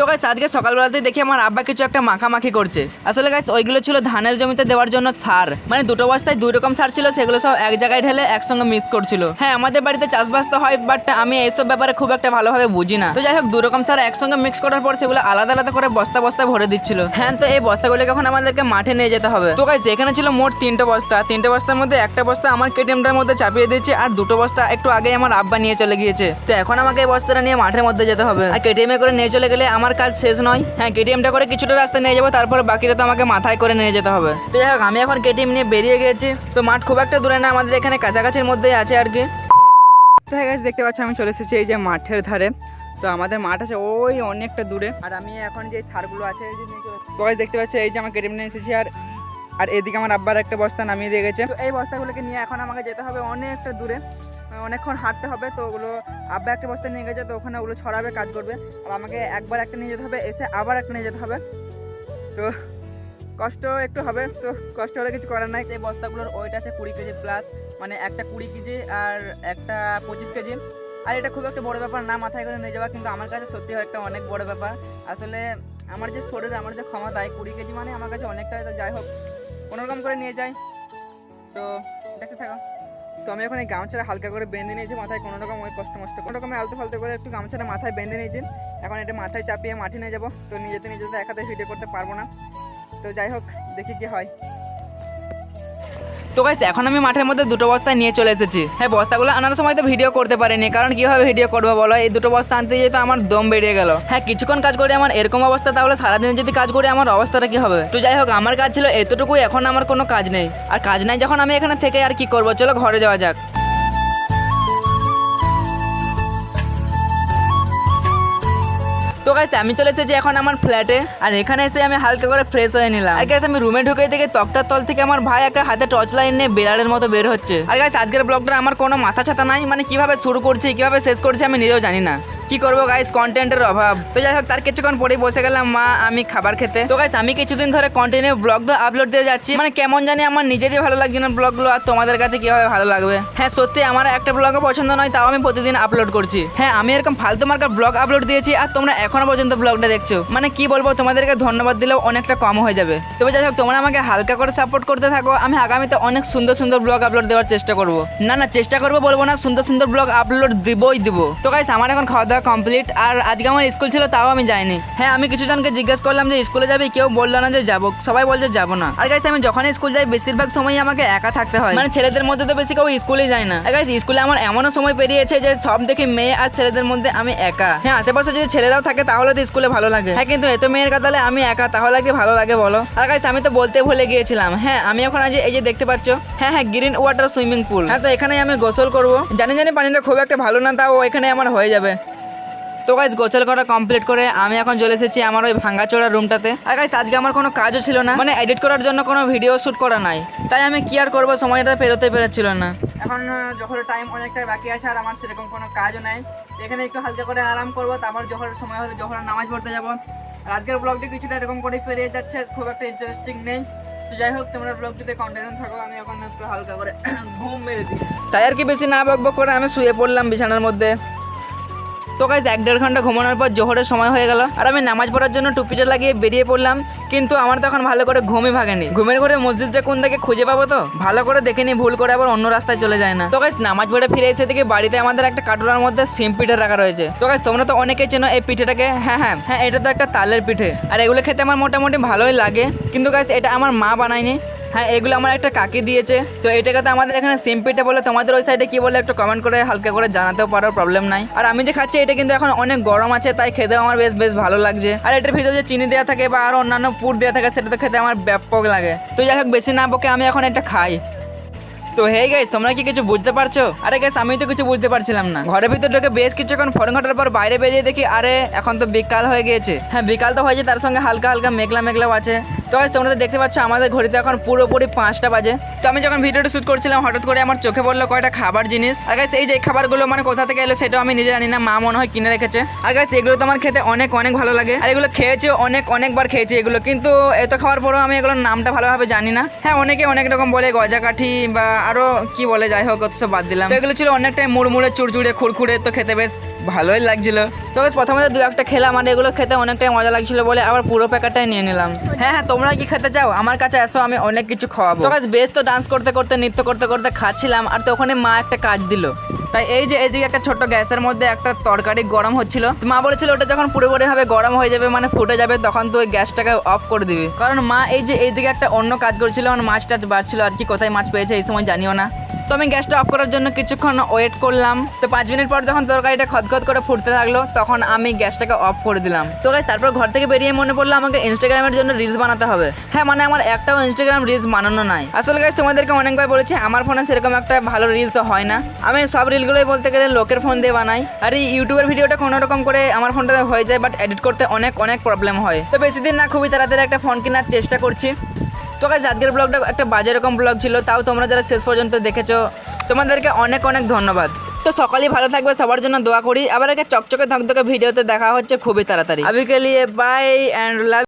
তো গাইস আজকে সকালবেলাতেই দেখি আমার আব্বা কিছু একটা মাখামাখি করছে। আসলে গাইস ওইগুলো ছিল ধানের জমিতে দেওয়ার জন্য সার। মানে দুটো বস্তায় দুই রকম সার ছিল, সেগুলো সব এক জায়গায় ঢেলে একসঙ্গে মিক্স করছিল। হ্যাঁ আমাদের বাড়িতে চাষবাস তো হয় বাট আমি এইসব ব্যাপারে খুব একটা ভালোভাবে বুঝি না। তো যাই হোক দু রকম সার একসঙ্গে মিক্স করার পর সেগুলো আলাদা আলাদা করে বস্তা বস্তা ভরে দিচ্ছিল। হ্যাঁ তো এই বস্তাগুলোকে এখন আমাদেরকে মাঠে নিয়ে যেতে হবে। তো গাইস এখানে ছিল মোট তিনটে বস্তা। তিনটে বস্তার মধ্যে একটা বস্তা আমার কেটিএমটার মধ্যে চাপিয়ে দিয়েছে, আর দুটো বস্তা একটু আগে আমার আব্বা নিয়ে চলে গিয়েছে। তো এখন আমাকে এই বস্তাটা নিয়ে মাঠের মধ্যে যেতে হবে। আর কেটিএমে করে নিয়ে চলে গেলে আমার কাজ শেষ নয়। হ্যাঁ কেটিএমটা করে কিছুটা রাস্তা নিয়ে যাব তারপরে বাকিটা তো আমাকে মাথায় করে নিয়ে যেতে হবে। তো যাই হোক আমি এখন কেটিএম নিয়ে বেরিয়ে গেছি। তো মাঠ খুব একটা দূরে না আমাদের এখানে কাছাকাছির মধ্যেই আছে আর কি। তো হ্যাঁ guys, দেখতে পাচ্ছ আমি চলে এসেছি এই যে মাঠের ধারে। তো আমাদের মাঠ আছে ওই অনেকটা দূরে। আর আমি এখন যে সারগুলো আছে। তো guys, দেখতে পাচ্ছি এই যে আমার কেটিএম নিয়ে এসেছি আর আর এদিকে আমার আব্বার একটা বস্তা নামিয়ে দিয়ে গেছে। তো এই বস্তাগুলোকে নিয়ে এখন আমাকে যেতে হবে অনেকটা দূরে। অনেকক্ষণ হাঁটতে হবে, তো ওগুলো আব্বা একটা বস্তা নিয়ে গেছে, তো ওখানে ওগুলো ছড়াবে, কাজ করবে। আর আমাকে একবার একটা নিয়ে যেতে হবে, এসে আবার একটা নিয়ে যেতে হবে। তো কষ্ট একটু হবে, তো কষ্ট হলে কিছু করার নাই। এই বস্তাগুলোর ওয়েট আছে কুড়ি কেজি প্লাস মানে একটা কুড়ি কেজি আর একটা পঁচিশ কেজি। আর এটা খুব একটা বড় ব্যাপার না, মাথায় করে নিয়ে যাওয়া, কিন্তু আমার কাছে সত্যি একটা অনেক বড় ব্যাপার। আসলে আমার যে শরীর, আমার যে ক্ষমতায় কুড়ি কেজি মানে আমার কাছে অনেকটা যাই হোক কোনোরকম করে নিয়ে যাই। তো দেখতে থাকো। তো আমি এখন এই গামছাটা হালকা করে বেঁধে নিয়েছি, মাথায় কোনো রকম ওই কষ্ট মষ্ট কোনো রকম আলতু ফালতু করে একটু গামছাটা মাথায় বেঁধে নিয়েছেন এখন এটা মাথায় চাপিয়ে মাঠে নিয়ে যাব। তো নিজেতে নিজেতে একাতে ভিডিও করতে পারব না। তো যাই হোক, দেখি কি হয়। তো গাইস এখন আমি মাঠের মধ্যে দুটো বস্তা নিয়ে চলে এসেছি। হ্যাঁ বস্তাগুলো আনার সময় তো ভিডিও করতে পারিনি, কারণ কীভাবে ভিডিও করব বলো? এই দুটো বস্তা আনতে যেহেতু আমার দম বেরিয়ে গেল। হ্যাঁ কিছুক্ষণ কাজ করে আমার এরকম অবস্থা, তাহলে সারাদিন যদি কাজ করে আমার অবস্থাটা কি হবে? তো যাই হোক, আমার কাজ ছিল এতটুকুই, এখন আমার কোনো কাজ নেই। আর কাজ নাই যখন আমি এখানে থেকে আর কি করব? চলো ঘরে যাওয়া যাক। তো গাইস আমি চলে এসেছি এখন আমার ফ্ল্যাটে আর এখানে এসে আমি হালকা করে ফ্রেশ হয়ে নিলাম। আর গাইস আমি রুমে ঢুকে দেখে তক্তার তল থেকে আমার ভাই একটা হাতে টর্চ লাইন নিয়ে বেড়ালের মতো বের হচ্ছে। আর গাইস আজকের ব্লগটা আমার কোনো মাথা ছাতা নাই মানে কীভাবে শুরু করছি, কীভাবে শেষ করছি আমি নিজেও জানি না। কি করব গাইস কন্টেন্টের অভাব। তো যাই হোক, তার কিছুক্ষণ পরেই বসে গেলাম মা, আমি খাবার খেতে। তো গাইস আমি কিছুদিন ধরে কন্টিনিউ ব্লগ তো আপলোড দিয়ে যাচ্ছি। মানে কেমন জানি আমার নিজেরই ভালো লাগছে না ব্লগগুলো আর তোমাদের কাছে কীভাবে ভালো লাগবে? হ্যাঁ সত্যি আমার একটা ব্লগও পছন্দ নয়, তাও আমি প্রতিদিন আপলোড করছি। হ্যাঁ আমি এরকম ফালতু মার্কার ব্লগ আপলোড দিয়েছি, আর তোমরা এখনও পর্যন্ত ব্লগটা দেখছ? মানে কি বলব, তোমাদেরকে ধন্যবাদ দিলেও অনেকটা কম হয়ে যাবে। তবে যাই হোক, তোমরা আমাকে হালকা করে সাপোর্ট করতে থাকো। আমি আগামীতে অনেক সুন্দর সুন্দর ব্লগ আপলোড দেওয়ার চেষ্টা করব। না না, চেষ্টা করব বলব না, সুন্দর সুন্দর ব্লগ আপলোড দিবই দিব। তো গাইস আমার এখন খাওয়া দাওয়া কমপ্লিট আর আজকে আমার স্কুল ছিল, তাও আমি যাইনি। হ্যাঁ আমি কিছু জনকে জিজ্ঞেস করলাম যে, স্কুলে যাবি? কেউ বলল না যে, যাব। সবাই বলছে, যাব না। আর গাইস আমি যখনই স্কুল যাই, বেশিরভাগ সময় আমাকে একা থাকতে হয়। মানে ছেলেদের মধ্যে তো বেশি কেউ স্কুলে যায় না। আর গাইস স্কুলে আমার এমনও সময় পেরিয়েছে যে সব দেখি মেয়ে আর ছেলেদের মধ্যে আমি একা। হ্যাঁ আশেপাশে যদি ছেলেরাও থাকে তাহলে তো স্কুলে ভালো লাগে। হ্যাঁ কিন্তু এত মেয়ের কাতালে আমি একা, তাহলে কি ভালো লাগে বলো? আর গাইস আমি তো বলতে ভুলে গিয়েছিলাম। হ্যাঁ আমি এখন আজ এই যে দেখতে পাচ্ছ। হ্যাঁ হ্যাঁ গ্রিন ওয়াটার সুইমিং পুল হ্যাঁ তো এখানে আমি গোসল করব। জানি জানি পানিটা খুব একটা ভালো না, তাও এখানে আমার হয়ে যাবে। তো গাইজ গোসল করা কমপ্লিট করে আমি এখন চলে এসেছি আমার ওই ভাঙ্গাচোরা রুমটাতে আর গাইজ আজকে আমার কোনো কাজও ছিল না। মানে এডিট করার জন্য কোনো ভিডিও শ্যুট করা নাই। তাই আমি কি আর করব? সময়টা পেরোতে পেরেছিল না। এখন যখন টাইম অনেকটাই বাকি আছে আর আমার সেরকম কোনো কাজও নাই। এখানে একটু হালকা করে আরাম করব, তারপর যখন সময় হলে যখন নামাজ পড়তে যাব। আর আজকের ব্লগটি কিছুটা এরকম করে পেরিয়ে যাচ্ছে, খুব একটা ইন্টারেস্টিং নেই। তো যাই হোক, তোমরা ব্লগটিতে কন্টিনিউ থাকো, আমি এখন একটু হালকা করে ঘুম মেরে দিই। তাই আর কি বেশি না বক বক করে আমি শুয়ে পড়লাম বিছানার মধ্যে। তো গাইজ এক দেড় ঘণ্টা ঘুমানোর পর জোহরের সময় হয়ে গেল। আর আমি নামাজ পড়ার জন্য টুপিটা লাগিয়ে বেরিয়ে পড়লাম, কিন্তু আমার তখন ভালো করে ঘুমই ভাগেনি ঘুমের ঘরে মসজিদটা কোন দিকে খুঁজে পাবো তো? ভালো করে দেখে দেখেনি ভুল করে আবার অন্য রাস্তায় চলে যায় না। তো গাইজ নামাজ পড়ে ফিরে এসে দেখি বাড়িতে আমাদের একটা কাটুরার মধ্যে সিম পিঠে রাখা রয়েছে। তো গাইজ তোমরা তো অনেকেই চেনো এই পিঠেটাকে। হ্যাঁ হ্যাঁ হ্যাঁ এটা তো একটা তালের পিঠে। আর এগুলো খেতে আমার মোটামুটি ভালোই লাগে। কিন্তু গাইজ এটা আমার মা বানায়নি। হ্যাঁ এগুলো আমার একটা কাকি দিয়েছে। তো এটাকে তো আমাদের এখানে সিম পিঠে বলে তোমাদের ওই সাইডে কি বলে একটু কমেন্ট করে হালকা করে জানাতেও পারো প্রবলেম নাই। আর আমি যে খাচ্ছি, এটা কিন্তু এখন অনেক গরম আছে, তাই খেতেও আমার বেশ বেশ ভালো লাগছে। আর এটার ভিতরে যে চিনি দেওয়া থাকে বা আরও অন্যান্য পুর দেওয়া থাকে, সেটা তো খেতে আমার ব্যাপক লাগে। তো যাই হোক, বেশি না বকে আমি এখন এটা খাই। তো হে গাইস তোমরা কি কিছু বুঝতে পারছ? আরে গাইস আমি তো কিছু বুঝতে পারছিলাম না। ঘরের ভিতর ঢুকে বেশ কিছুক্ষণ ফোন ঘাটার পর বাইরে বেরিয়ে দেখি, আরে, এখন তো বিকাল হয়ে গিয়েছে। হ্যাঁ বিকাল তো হয়েছে, তার সঙ্গে হালকা হালকা মেঘলা মেঘলাও আছে। তো গাইস তোমরা দেখতে পাচ্ছ, আমাদের ঘড়িতে এখন পুরোপুরি পাঁচটা বাজে। তো আমি যখন ভিডিওটা শ্যুট করছিলাম, হঠাৎ করে আমার চোখে পড়ল কয়টা খাবার জিনিস। আর গাইস এই যে খাবারগুলো মানে কোথা থেকে এলো সেটাও আমি নিজে জানি না, মা মনে হয় কিনে রেখেছে। আর গাইস এগুলো তো আমার খেতে অনেক অনেক ভালো লাগে। আর এগুলো খেয়েছি, অনেক, অনেকবার খেয়েছি এগুলো। কিন্তু এত খাওয়ার পরেও আমি এগুলোর নামটা ভালোভাবে জানি না। হ্যাঁ অনেকে অনেক রকম বলে গজা কাঠি বা আরও কি বলে, যাই হোক অত সব বাদ দিলাম। তো এগুলো ছিল অনেকটাই মুড়মুড়ে চুড়চুড়ে খুড়খুড়ে তো খেতে বেশ ভালোই লাগছিল। তো প্রথমে দু একটা খেলাম আর এগুলো খেতে অনেকটাই মজা লাগছিল বলে আবার পুরো প্যাকেটটাই নিয়ে নিলাম। হ্যাঁ হ্যাঁ তোমরা কি খেতে চাও? আমার কাছে এসো, আমি অনেক কিছু খাওয়াবো। তো বেশ তো ডান্স করতে করতে, নৃত্য করতে করতে খাচ্ছিলাম আর তো ওখানে মা একটা কাজ দিল। তাই এই যে এদিকে একটা ছোট্ট গ্যাসের মধ্যে একটা তরকারি গরম হচ্ছিল। মা বলেছিল ওটা যখন পুরোপুরি ভাবে গরম হয়ে যাবে মানে ফুটে যাবে, তখন তো ওই গ্যাসটাকে অফ করে দিবি। কারণ মা এই যে এইদিকে একটা অন্য কাজ করছিল আমার মাছ টাছ বাড়ছিল আর কি, কোথায় মাছ পেয়েছে এই সময় জানিও না। তো আমি গ্যাসটা অফ করার জন্য কিছুক্ষণ ওয়েট করলাম। তো পাঁচ মিনিট পর যখন তরকারিটা খদখদ করে ফুটতে লাগল, তখন আমি গ্যাসটাকে অফ করে দিলাম। তো গাইস তারপর ঘর থেকে বেরিয়ে মনে পড়ল আমাকে ইনস্টাগ্রামের জন্য রিলস বানাতে হবে। হ্যাঁ মানে আমার একটাও ইনস্টাগ্রাম রিলস বানানো নাই। আসলে গাইস তোমাদেরকে অনেকবার বলেছি, আমার ফোনে সেরকম একটা ভালো রিলস হয় না। আমি সব রিলগুলোই বলতে গেলে লোকের ফোন দিয়ে বানাই। আর এই ইউটিউবের ভিডিওটা কোনো রকম করে আমার ফোনটাতে হয়ে যায় বাট এডিট করতে অনেক অনেক প্রবলেম হয়। তো বেশি দিন না খুবই তাড়াতাড়ি একটা ফোন কেনার চেষ্টা করছি। তো কাজ আজকের ব্লগটা একটা বাজে রকম ব্লগ ছিল, তাও তোমরা যারা শেষ পর্যন্ত দেখেছ, তোমাদেরকে অনেক অনেক ধন্যবাদ। তো সকালে ভালো থাকবে, সবার জন্য দোয়া করি। আবার একটা চকচকে ধকধকে ভিডিওতে দেখা হচ্ছে খুবই তাড়াতাড়ি। আবিকে লিয়ে বাই অ্যান্ড লাভ